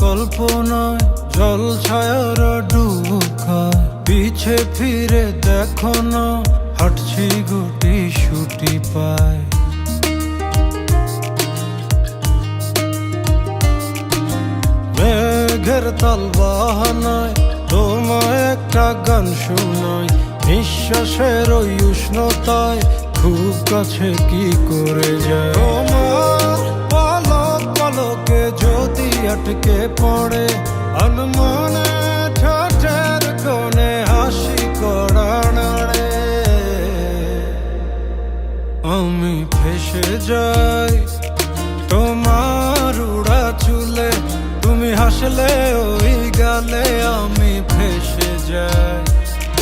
কল্পনায় জল ছায়ার পিছে ফিরে দেখো না হাঁটছি গুটি শুটি পায়। মেঘের তাল একটা গান শোনাই। নিঃশ্বাসের ওই উষ্ণতায় খুব কাছে কি করে যায়? তোমার পলক পলকে যদি আটকে পড়ে, আনমনে ঠাটের হাসি করা আমি ফেসে যাই, তোমার উড়া চুলে, তুমি হাসলে ওই গালে আমি ফেসে যাই।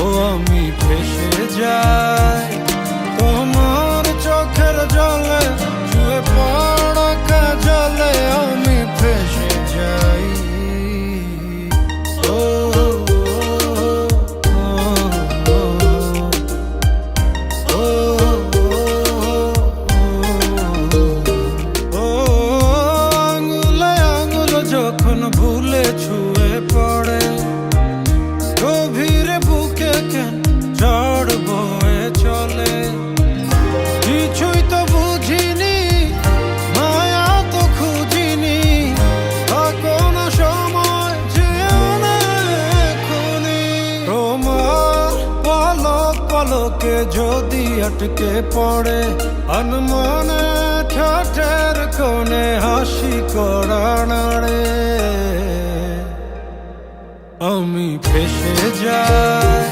ও, আমি ফেসে যাই। তোমার চোখের জলে ছুঁয়ে পড়া জলে আমি ফেসে যাই। পলকে যদি আটকে পড়ে অনমনে ঠাটের কোণে হাসি করা নাড়ে আমি ফেসে যাই